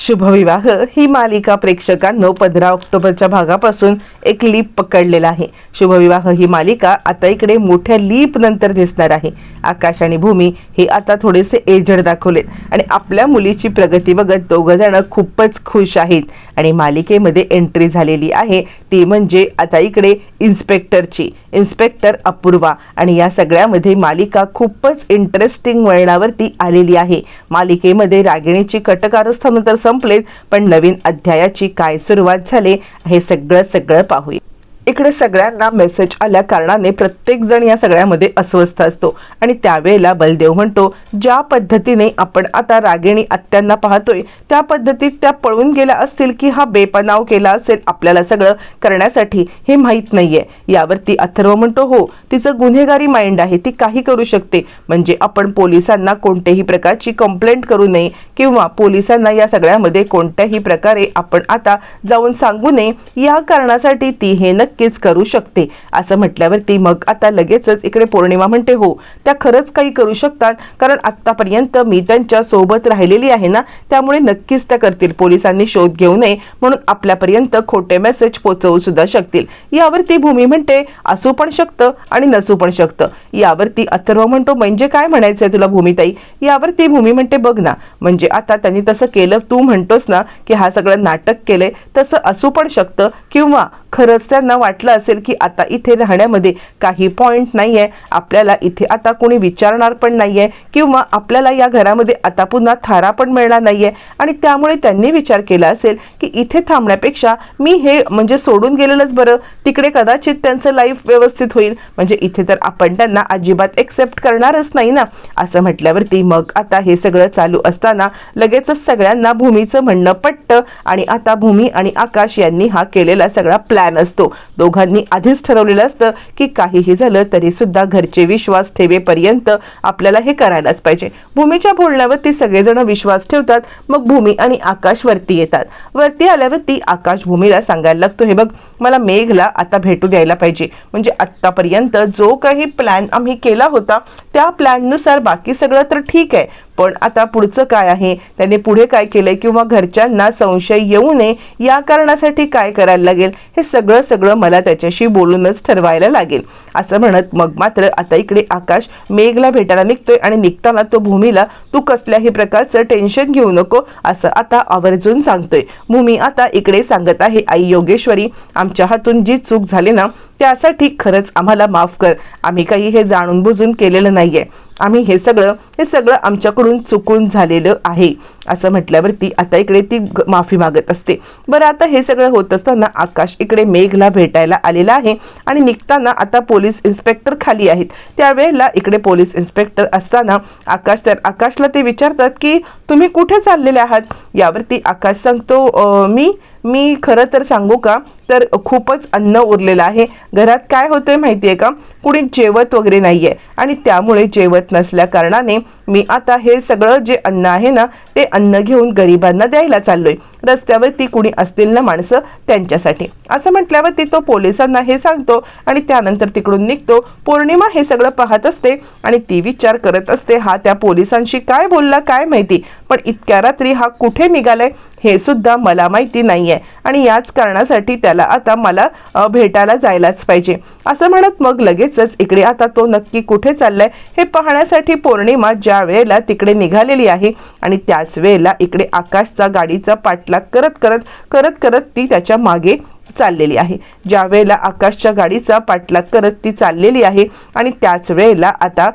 शुभविवाह ही मालिका प्रेक्षकांनो पंधरा ऑक्टोबरच्या भागापासून एक लीप पकडलेला आहे. शुभविवाह ही मालिका आता इकडे मोठ्या लीप नंतर दिसणार आहे. आकाश आणि भूमी हे आता थोडेसे एजड दाखवलेत आणि आपल्या मुलीची प्रगती बघत दोघं जण खूपच खुश आहेत आणि मालिकेमध्ये एंट्री झालेली आहे. ती म्हणजे आता इकडे इन्स्पेक्टरची इन्स्पेक्टर अपूर्वा आणि या सगळ्यामध्ये मालिका खूपच इंटरेस्टिंग वळणावरती आलेली आहे. मालिकेमध्ये रागिणीची कटकारस्थानं तर संपलेत पण नवीन अध्यायाची काय सुरुवात झाली हे सगळं सगळं पाहूया. इकडे सगळ्यांना मेसेज आल्या कारणाने प्रत्येक जण या सगळ्यामध्ये अस्वस्थ असतो. आणि त्यावेळेला बलदेव म्हणतो ज्या पद्धतीने आपण आता रागिणी आत्यांना पाहतोय त्या पद्धतीत त्या पळून गेल्या असतील की हा बेपनाव केला असेल आपल्याला सगळं करण्यासाठी हे माहीत नाहीये. यावरती अथर्व म्हणतो हो तिचं गुन्हेगारी माइंड आहे ती काही करू शकते. म्हणजे आपण पोलिसांना कोणत्याही प्रकारची कंप्लेंट करू नये किंवा पोलिसांना या सगळ्यामध्ये कोणत्याही प्रकारे आपण आता जाऊन सांगू नये या कारणासाठी ती हे नक्की नक्कीच करू शकते. असं म्हटल्यावरती मग आता लगेचच इकडे पौर्णिमा म्हणते हो त्या खरंच काही करू शकतात. कारण आत्तापर्यंत मी त्यांच्यासोबत राहिलेली आहे ना त्यामुळे नक्कीच त्या करतील. पोलिसांनी शोध घेऊ नये म्हणून आपल्यापर्यंत खोटे मेसेज पोचवू सुद्धा शकतील. यावरती भूमी म्हणते असू पण शकतं आणि नसू पण शकतं. यावरती अथर्व म्हणतो म्हणजे काय म्हणायचंय तुला भूमिताई? यावरती भूमी म्हणते बघ ना म्हणजे आता त्यांनी तसं केलं तू म्हणतोस ना की हा सगळं नाटक केलंय तसं असू पण शकतं किंवा खरंच त्यांना वाटलं असेल की आता इथे राहण्यामध्ये काही पॉईंट नाही आहे आपल्याला इथे आता कोणी विचारणार पण नाही आहे किंवा आपल्याला या घरामध्ये आता पुन्हा थारा पण मिळणार नाही आहे आणि त्यामुळे त्यांनी विचार केला असेल की इथे थांबण्यापेक्षा मी हे म्हणजे सोडून गेलेलंच बरं. तिकडे कदाचित त्यांचं लाईफ व्यवस्थित होईल. म्हणजे इथे तर आपण त्यांना अजिबात एक्सेप्ट करणारच नाही ना. असं म्हटल्यावरती मग आता हे सगळं चालू असताना लगेचच सगळ्यांना भूमीचं म्हणणं पटतं आणि आता भूमी आणि आकाश यांनी हा केलेला सगळा प्लॅन असतो. दोघांनी आधीच ठरवलेलं असतं की काहीही झालं तरी सुद्धा घरचे विश्वास ठेवेपर्यंत आपल्याला हे करायलाच पाहिजे. भूमीच्या बोलण्यावरती सगळेजण विश्वास ठेवतात. मग भूमी आणि आकाश वरती येतात. वरती आल्यावरती आकाश भूमीला सांगायला लागतो हे बघ मला मेघला आता भेटू द्यायला पाहिजे. म्हणजे आत्तापर्यंत जो काही प्लॅन आम्ही केला होता त्या प्लॅननुसार बाकी सगळं तर ठीक आहे. पण आता पुढचं काय आहे? त्याने पुढे काय केलंय किंवा घरच्यांना संशय येऊ नये या कारणासाठी काय करायला लागेल? हे सगळं सगळं मला त्याच्याशी बोलूनच ठरवायला लागेल. असं म्हणत मग मात्र आता इकडे आकाश मेघला भेटायला निघतोय आणि निघताना तो भूमीला तू कसल्याही प्रकारचं टेन्शन घेऊ नको असं आता आवर्जून सांगतोय. भूमी आता इकडे सांगत आहे आई योगेश्वरी आमच्या हातून जी चूक झाली ना त्यासाठी खरंच आम्हाला माफ कर. आम्ही काही हे जाणून बुजून केलेलं नाहीये. आम्ही हे सगळं हे सगळं आमच्याकडून चुकून झालेलं आहे. असं म्हटल्यावरती आता इकडे ती माफी मागत असते. बरं आता हे सगळं होत असताना आकाश इकडे मेघला भेटायला आलेला आहे आणि निघताना आता पोलीस इन्स्पेक्टर खाली आहेत. त्यावेळेला इकडे पोलीस इन्स्पेक्टर असताना आकाश तर आकाशला ते विचारतात की तुम्ही कुठे चाललेले आहात? यावरती आकाश सांगतो मी मी खरं तर सांगू का? तर खूपच अन्न उरलेलं आहे. घरात काय होतंय आहे का? कुणी जेवत वगैरे नाही आहे आणि त्यामुळे जेवत नसल्या कारणाने मी आता हे सगळं जे अन्न आहे ना ते अन्न घेऊन गरिबांना द्यायला चाललोय. रस्त्यावरती कुणी असतील ना माणसं त्यांच्यासाठी. असं म्हटल्यावरती तो पोलिसांना हे सांगतो आणि त्यानंतर तिकडून निघतो. पौर्णिमा हे सगळं पाहत असते आणि ती विचार करत असते हा त्या पोलिसांशी काय बोलला काय माहिती? पण इतक्या रात्री हा कुठे निघालाय? हे सुद्धा मला माहिती नाहीये आणि याच कारणासाठी त्याला आता मला भेटायला जायलाच पाहिजे. असं म्हणत मग लगेचच इकडे आता तो नक्की कुठे चाललाय हे पाहण्यासाठी पौर्णिमा ज्या वेळेला तिकडे निघालेली आहे आणि त्याच वेळेला इकडे आकाशचा गाडीचा पाठलाग करत करत करत करत ती त्याच्यामागे चाललेली आहे. ज्या वेळेला आकाशच्या गाडीचा पाठलाग करत ती चाललेली आहे आणि त्याच वेळेला आता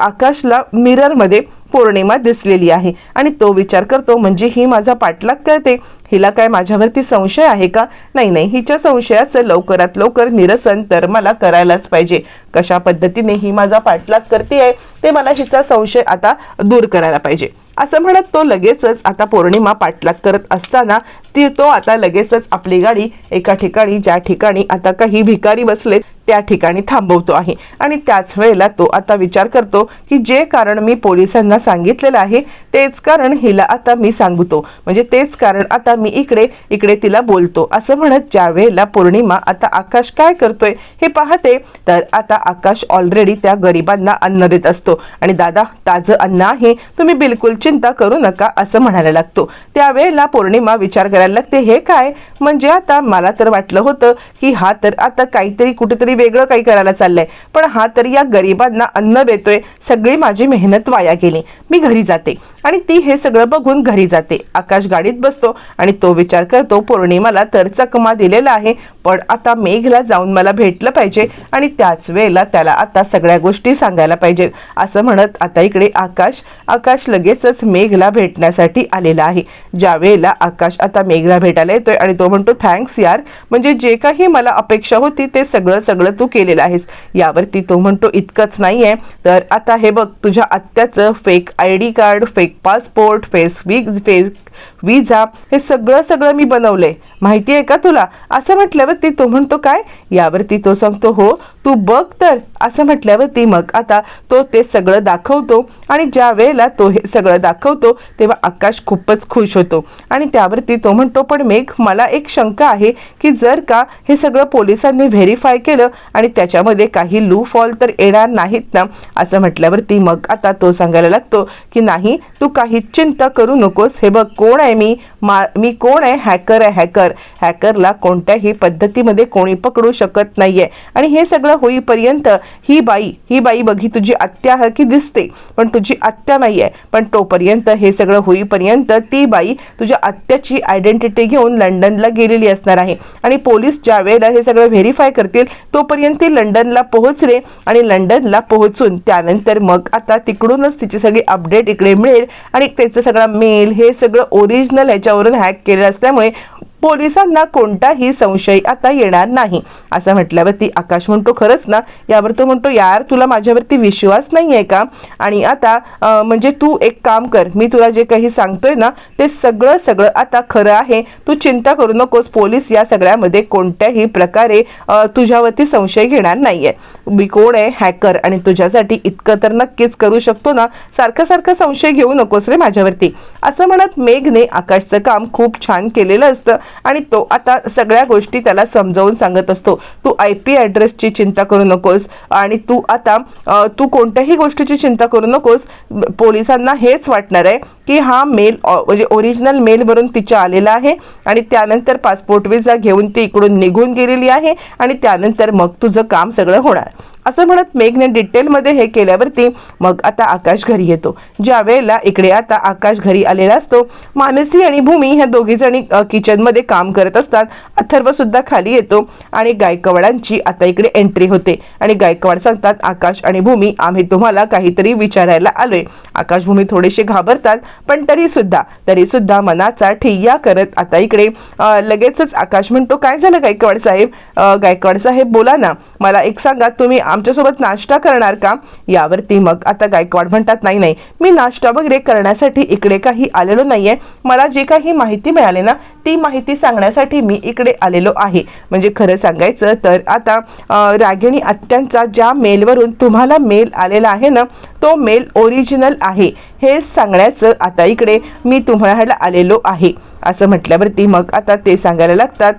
आकाशला मिररमध्ये पौर्णिमा दिसलेली आहे. आणि तो विचार करतो म्हणजे ही माझा पाठलाग करते? हिला काय माझ्यावरती संशय आहे का? नाही नाही हिच्या संशयाचं लवकरात लवकर निरसन तर मला करायलाच पाहिजे. कशा पद्धतीने ही माझा पाठलाग करते आहे ते मला हिचा संशय आता दूर करायला पाहिजे. असं म्हणत तो लगेचच आता पौर्णिमा पाठलाग करत असताना ती तो आता लगेचच आपली गाडी एका ठिकाणी ज्या ठिकाणी आता काही भिकारी बसलेत त्या ठिकाणी थांबवतो आहे. आणि त्याच वेळेला तो आता विचार करतो की जे कारण मी पोलिसांना सांगितलेलं आहे तेच कारण हिला आता मी सांगतो. म्हणजे तेच कारण आता मी इकडे इकडे तिला बोलतो. असं म्हणत ज्या वेळेला पौर्णिमा आता आकाश काय करतोय हे पाहते तर आता आकाश ऑलरेडी त्या गरिबांना अन्न देत असतो. आणि दादा ताजं अन्न आहे तुम्ही बिलकुल चिंता करू नका असं म्हणायला लागतो. त्यावेळेला पौर्णिमा विचार करायला लागते हे काय? म्हणजे आता मला तर वाटलं होतं की हा तर आता काहीतरी कुठेतरी वेगळं काही करायला चाललंय. पण हा तर या गरिबांना अन्न देतोय. सगळी माझी मेहनत वाया गेली. मी घरी जाते. आणि ती हे सगळं बघून घरी जाते. आकाश गाडीत बसतो आणि तो विचार करतो पौर्णिमाला तर चकमा दिलेला आहे. पण आता मेघला जाऊन मला भेटलं पाहिजे आणि त्याच वेळेला त्याला आता सगळ्या गोष्टी सांगायला पाहिजे. असं म्हणत आता इकडे आकाश आकाश लगेचच मेघला भेटण्यासाठी आलेला आहे. ज्या वेळेला आकाश आता मेघला भेटायला येतोय आणि तो म्हणतो थँक्स यार म्हणजे जे काही मला अपेक्षा होती ते सगळं सगळं तू केलेलं आहेस. यावरती तो म्हणतो इतकंच नाही आहे तर आता हे बघ तुझ्या आत्याचं fake I D card fake passport Facebook fake visa हे सगळं सगळं मी बनवलंय. माहिती आहे का तुला? असं म्हटल्यावरती तो म्हणतो काय? यावरती तो सांगतो हो तू बघ तर. असं म्हटल्यावरती मग आता तो ते सगळं दाखवतो आणि ज्या वेळेला तो हे सगळं दाखवतो तेव्हा आकाश खूपच खुश होतो. आणि त्यावरती तो म्हणतो पण मेघ मला एक शंका आहे की जर का हे सगळं पोलिसांनी व्हेरीफाय केलं आणि त्याच्यामध्ये काही लू फॉल तर येणार नाहीत ना? असं म्हटल्यावरती मग आता तो सांगायला लागतो की नाही तू काही चिंता करू नकोस. हे बघ कोण आहे मी? मा मी कोण आहे? हॅकर आहे. हॅकर हॅकरला कोणत्याही पद्धतीमध्ये कोणी पकडू शकत नाहीये. आणि हे सगळं होईपर्यंत ही बाई ही बाई बघी तुझी आत्या की दिसते पण तुझी आत्या नाही आहे पण तोपर्यंत हे सगळं होईपर्यंत ती बाई तुझ्या आत्याची आयडेंटिटी घेऊन लंडनला गेलेली असणार आहे. आणि पोलीस ज्या वेळेला हे सगळं व्हेरीफाय करतील तोपर्यंत ती लंडनला पोहोचले आणि लंडनला पोहोचून त्यानंतर मग आता तिकडूनच तिची सगळी अपडेट इकडे मिळेल आणि त्याचं सगळं मेल हे सगळं ओरिजिनल याच्यावरून हॅक केले असल्यामुळे पोलिसांना कोणताही संशय आता येणार नाही. असं म्हटल्यावरती आकाश म्हणतो खरंच ना यावर तो म्हणतो यार तुला माझ्यावरती विश्वास नाही आहे का? आणि आता म्हणजे तू एक काम कर मी तुला जे काही सांगतोय ना ते सगळं सगळं आता खरं आहे. तू चिंता करू नकोस पोलीस या सगळ्यामध्ये कोणत्याही प्रकारे तुझ्यावरती संशय घेणार नाहीये. मी कोण आहे? हॅकर. आणि तुझ्यासाठी इतकं तर नक्कीच करू शकतो ना? सारखं सारखं संशय घेऊ नकोस रे माझ्यावरती. असं म्हणत मेघने आकाशचं काम खूप छान केलेलं असतं. आणि तो आता सगळ्या गोष्टी त्याला समजावून सांगत असतो. तू आय पी ॲड्रेसची चिंता करू नकोस आणि तू आता तू कोणत्याही गोष्टीची चिंता करू नकोस. पोलिसांना हेच वाटणार आहे की हा मेल म्हणजे ओरिजिनल मेलवरून तिच्या आलेला आहे आणि त्यानंतर पासपोर्ट विजा घेऊन ती इकडून निघून गेलेली आहे आणि त्यानंतर मग तुझं काम सगळं होणार. असं म्हणत मेघने डिटेलमध्ये हे केल्यावरती मग आता आकाश घरी येतो. ज्या वेळेला इकडे आता आकाश घरी आलेला असतो मानसी आणि भूमी ह्या दोघी जणी किचनमध्ये काम करत असतात. अथर्व सुद्धा खाली येतो आणि गायकवाडांची आता इकडे एंट्री होते. आणि गायकवाड सांगतात आकाश आणि भूमी आम्ही तुम्हाला काहीतरी विचारायला आलोय. आकाश भूमी थोडेसे घाबरतात पण तरी सुद्धा तरी सुद्धा मनाचा ठिय्या करत आता इकडे लगेचच आकाश म्हणतो काय झालं गायकवाड साहेब? गायकवाड साहेब बोला ना. मला एक सांगा तुम्ही आमच्यासोबत नाश्ता करणार का? यावरती मग आता गायकवाड म्हणतात नाही नाही मी नाश्ता वगैरे करण्यासाठी इकडे काही आलेलो नाहीये. मला जी काही माहिती मिळाली ना ती माहिती सांगण्यासाठी मी इकडे आलेलो आहे. म्हणजे खरं सांगायचं तर आता रागिणी आत्यांचा ज्या मेलवरून तुम्हाला मेल आलेला आहे ना तो मेल ओरिजिनल आहे. हे सांगण्याचं आता इकडे मी तुम्हाला आलेलो आहे. असं म्हटल्यावरती मग आता ते सांगायला लागतात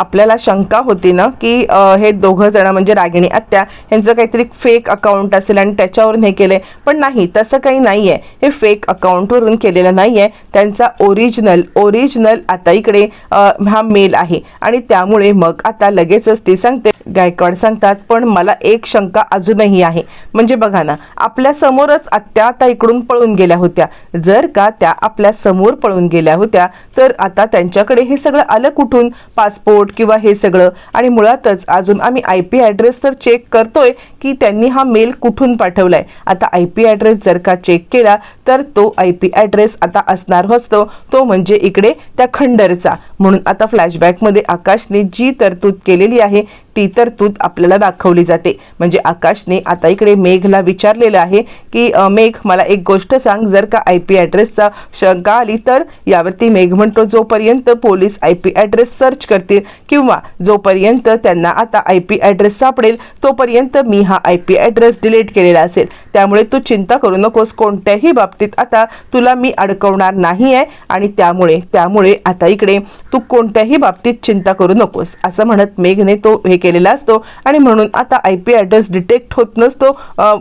आपल्याला शंका होती ना की हे दोघं जण म्हणजे रागिणी आत्या यांचं काहीतरी फेक अकाउंट असेल आणि त्याच्यावरून हे केले पण नाही तसं काही नाही आहे हे फेक अकाउंटवरून केलेलं नाही आहे त्यांचा ओरिजिनल ओरिजिनल आता इकडे हा मेल आहे. आणि त्यामुळे मग आता लगेचच ती सांगते. गायकवाड सांगतात पण मला एक शंका अजूनही आहे. म्हणजे बघा ना आपल्या समोरच आत्या आता इकडून पळून गेल्या होत्या. जर का त्या आपल्यासमोर पळून गेल्या होत्या तर आता त्यांच्याकडे हे सगळं आलं कुठून? पासपोर्ट किंवा हे सगळं. आणि मुळातच अजून आम्ही आय पी ॲड्रेस तर चेक करतोय की त्यांनी हा मेल कुठून पाठवलाय. आता आय पी ॲड्रेस जर का चेक केला तर तो आय पी ॲड्रेस आता असणार असतो. तो म्हणजे इकडे त्या खंडरचा. म्हणून आता फ्लॅशबॅकमध्ये आकाशने जी तरतूद केलेली आहे ती तरतूद आपल्याला दाखवली जाते. म्हणजे आकाशने आता इकडे मेघला विचारलेलं आहे की मेघ मला एक गोष्ट सांग जर का आय पी ॲड्रेसचा शंका आली तर यावरती मेघ म्हणतो जोपर्यंत police I P address search करतील किंवा जोपर्यंत त्यांना आता आय पी ॲड्रेस सापडेल तोपर्यंत मी हा आय पी ॲड्रेस डिलीट केलेला असेल. त्यामुळे तू चिंता करू नकोस कोणत्याही बाबतीत आता तुला मी अडकवणार नाही आहे आणि त्यामुळे त्यामुळे आता इकडे तू कोणत्याही बाबतीत चिंता करू नकोस. असं म्हणत मेघने तो हे केलेला असतो आणि म्हणून आता आय पी ॲड्रेस डिटेक्ट होत नसतो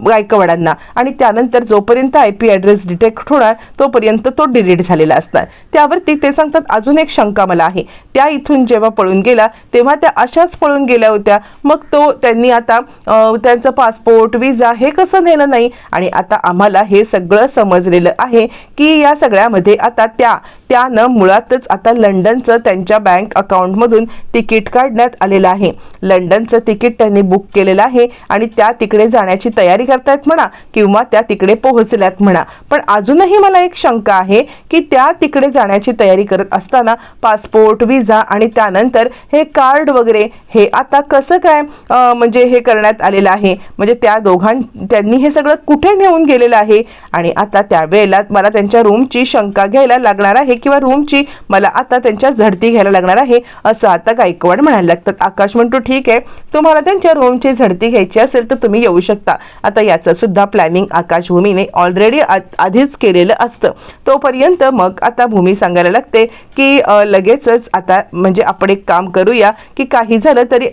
गायकवाडांना. आणि त्यानंतर जोपर्यंत आय पी ॲड्रेस डिटेक्ट होणार तोपर्यंत तो डिलीट झालेला असणार. त्यावरती ते सांगतात अजून एक शंका मला आहे. त्या इथून जेव्हा पळून गेला तेव्हा त्या अशाच पळून गेल्या होत्या. मग तो त्यांनी आता त्यांचं पासपोर्ट विजा हे कसं नेलं नाही? आणि आता आम्हाला हे सगळं समजलेलं आहे की या सगळ्यामध्ये आता त्या त्यानं मुळातच आता लंडनचं त्यांच्या बँक अकाउंटमधून तिकीट काढण्यात आलेलं आहे. लंडनचं तिकीट त्यांनी बुक केलेलं आहे आणि त्या तिकडे जाण्याची तयारी करतायत म्हणा किंवा त्या तिकडे पोहोचल्यात म्हणा. पण अजूनही मला एक शंका आहे की त्या तिकडे जाण्याची तयारी करत असताना पासपोर्ट विजा आणि त्यानंतर हे कार्ड वगैरे हे आता कसं काय म्हणजे हे करण्यात आलेलं आहे? म्हणजे त्या दोघां त्यांनी हे सगळं कुठे नेऊन गेलेलं आहे? आणि आता त्यावेळेला मला त्यांच्या रूमची शंका घ्यायला लागणार आहे किंवा रूमची मला आता त्यांच्या झडती घ्यायला लागणार आहे असं आता गायकवाड म्हणायला लागतात. आकाश म्हणतो ठीक आहे. तुम्हाला त्यांच्या रूमची झडती घ्यायची असेल तर तुम्ही येऊ शकता. आता याचं सुद्धा प्लॅनिंग आकाश भूमीने ऑलरेडी आधीच केलेलं असतं. तोपर्यंत मग आता भूमी सांगायला लागते की लगेचच आता म्हणजे आपण एक काम करूया की काही झालं तरी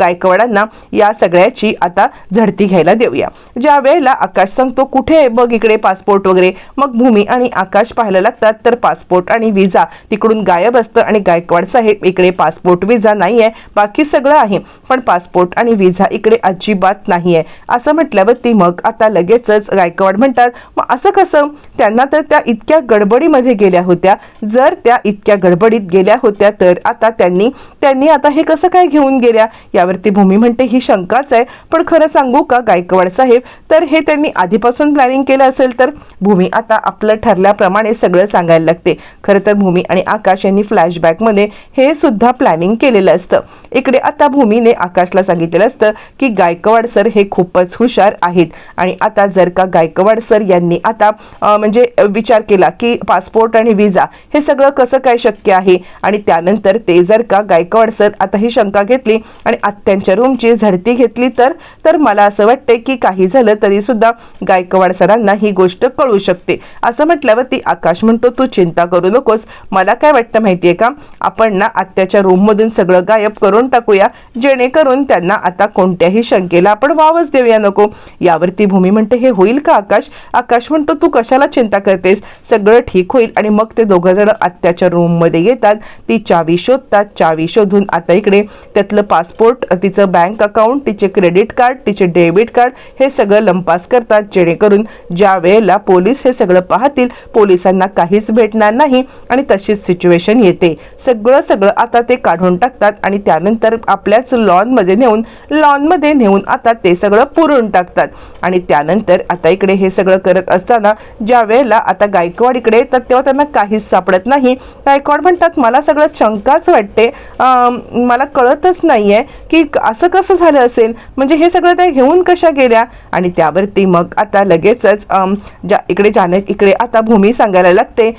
गायकवाडांना या सगळ्याची आता झडती घ्यायला देऊया. ज्या वेळेला आकाश सांगतो कुठे आहे बघ इकडे पासपोर्ट वगैरे. मग भूमी आणि आकाश पाहायला लागतात तर पासपोर्ट आणि विजा. तिकडून गायब असतं आणि गायकवाड साहेब इकडे पासपोर्ट विजा नाही आहे बाकी सगळं आहे. पण पासपोर्ट आणि विजा इकडे अजिबात नाही आहे असं म्हटल्यावरती मग आता लगेचच गायकवाड म्हणतात मग असं कसं? त्यांना तर त्या इतक्या गडबडीमध्ये गेल्या होत्या. जर त्या इतक्या गडबडीत गेल्या होत्या तर आता त्यांनी त्यांनी आता हे कसं काय घेऊन गेल्या? यावरती भूमी म्हणते ही शंकाच आहे. पण खरं सांगू का गायकवाड साहेब? तर हे त्यांनी आधीपासून प्लॅनिंग केलं असेल तर? भूमी आता आपलं ठरल्याप्रमाणे सगळं सांगायला लागते. खरं तर भूमी आणि आकाश यांनी फ्लॅशबॅकमध्ये हे सुद्धा प्लॅनिंग केलेलं असतं. इकडे आता भूमीने आकाशला सांगितलेलं असतं की गायकवाड सर हे खूपच हुशार आहेत. आणि आता जर का गायकवाड सर यांनी आता म्हणजे विचार केला की पासपोर्ट आणि विजा हे सगळं कसं काय शक्य आहे? आणि त्यानंतर ते जर का गायकवाड सर आता ही शंका घेतली आणि आत्यांच्या रूमची झडती घेतली तर तर मला असं वाटतंय की काही झालं तरी सुद्धा गायकवाड सरांना ही गोष्ट कळू शकते. असं म्हटल्यावर ती आकाश म्हणतो तू चिंता करू नकोस. मला काय वाटतं माहितीये का? आपण ना आत्याच्या रूममधून सगळं गायब करून टाकूया. जेणेकरून त्यांना आता कोणत्याही शंकेला आपण वावच देऊया नको. यावरती भूमी म्हणते हे होईल का आकाश? आकाश म्हणतो तू कशाला चिंता करतेस? सगळं ठीक होईल. आणि मग ते दोघं जण आत्याच्या रूम रूममध्ये येतात. ती चावी शोधतात. चावी शोधून आता इकडे त्यातलं पासपोर्ट तिचं बँक अकाउंट तिचे क्रेडिट कार्ड तिचे डेबिट कार्ड हे सगळं लंपास करतात. जेणेकरून ज्या वेळेला पोलीस हे सगळं पाहतील पोलिसांना काहीच भेटणार नाही आणि तशीच सिच्युएशन येते. सगळं सगळं आता ते काढून टाकतात आणि त्यानंतर आपल्याच लॉनमध्ये नेऊन लॉनमध्ये नेऊन आता ते सगळं पुरून टाकतात. आणि त्यानंतर आता इकडे हे सगळं करत असताना ज्या वेळेला आता गायकवाड इकडे येतात तेव्हा त्यांना काहीच सापडत नाही. गायकवाड म्हणतात मला सगळं शंकाच वाटते. मला कळतच नाही आहे की असं कसं झालं असेल? म्हणजे हे सगळं त्या घेऊन कशा गेल्या? आणि त्यावरती मग आता लगेचच ज्या इकडे जानक इकडे आता भूमी सांगायला लागते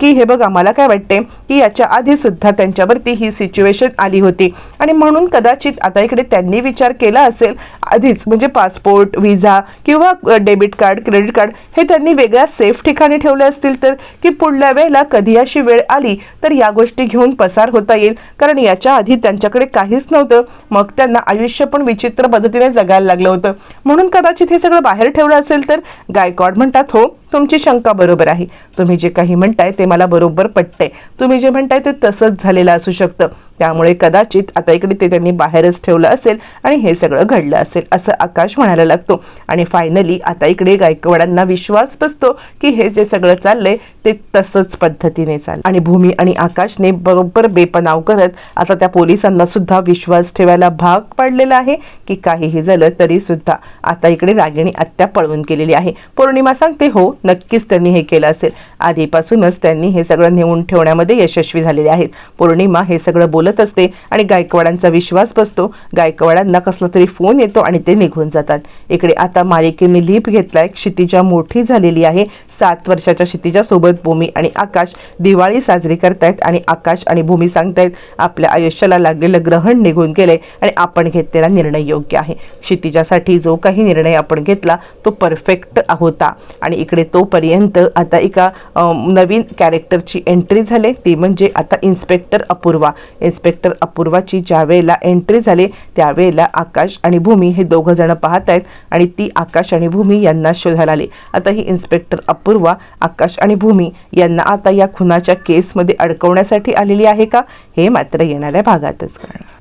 की हे बघा आम्हाला काय वाटते की याच्या आधी सुद्धा त्यांच्यावरती ही सिच्युएशन आली होती. आणि म्हणून कदाचित आता इकडे त्यांनी विचार केला असेल आधीच म्हणजे पासपोर्ट विजा किंवा डेबिट कार्ड क्रेडिट कार्ड हे त्यांनी वेगळ्या सेफ ठिकाणी ठेवले असतील तर? की पुढल्या वेळेला कधी अशी वेळ आली तर या गोष्टी घेऊन पसार होता येईल. कारण याच्या आधी त्यांच्याकडे काहीच नव्हतं. मग त्यांना आयुष्य पण विचित्र पद्धतीने जगायला लागलं होतं. म्हणून कदाचित हे सगळं बाहेर ठेवलं असेल तर गायकॉड म्हणतात हो तुमची शंका बरोबर आहे. तुम्ही जे काही म्हणताय ते मला बरोबर पटतंय. तुम्ही जे म्हणताय ते तसंच झालेलं असू शकतं. त्यामुळे कदाचित आता इकडे ते त्यांनी बाहेरच ठेवलं असेल आणि हे सगळं घडलं असेल असं आकाश म्हणायला लागतो. आणि फायनली आता इकडे गायकवाडांना विश्वास बसतो की हे जे सगळं चाललंय ते तसंच पद्धतीने चाल आणि भूमी आणि आकाशने बरोबर बेपनाव करत आता त्या पोलिसांना सुद्धा विश्वास ठेवायला भाग पाडलेला आहे की काहीही झालं तरी सुद्धा आता इकडे रागिणी आत्या पळवून केलेली आहे. पौर्णिमा सांगते हो. नक्कीच त्यांनी हे केलं असेल. आधीपासूनच त्यांनी हे सगळं नेऊन ठेवण्यामध्ये यशस्वी झालेले आहेत. पौर्णिमा हे सगळं बोलत असते आणि गायकवाडांचा विश्वास बसतो. गायकवाडांना कसला तरी फोन येतो आणि ते निघून जातात. इकडे आता मालिकेने लीप घेतलाय. क्षितिजा मोठी झालेली आहे. सात वर्षाच्या क्षितिजासोबत भूमी आणि आकाश दिवाळी साजरी करतायत आणि आकाश आणि भूमी सांगतायत आपल्या आयुष्याला लागलेलं ग्रहण निघून गेले आणि आपण घेतलेला निर्णय योग्य आहे. क्षितिजासाठी जो काही निर्णय आपण घेतला तो परफेक्ट होता. आणि इकडे तोपर्यंत आता एका नवीन कॅरेक्टरची एंट्री झाली. ती म्हणजे आता इन्स्पेक्टर अपूर्वा. इन्स्पेक्टर अपूर्वाची ज्या वेळेला एंट्री झाली त्यावेळेला आकाश आणि भूमी हे दोघं जण पाहत आहेत आणि ती आकाश आणि भूमी यांना शोधायला आली. आता ही इन्स्पेक्टर अपूर्वा आकाश आणि भूमी यांना आता या खुनाच्या केसमध्ये अडकवण्यासाठी आलेली आहे का? हे मात्र येणाऱ्या भागातच कळणार.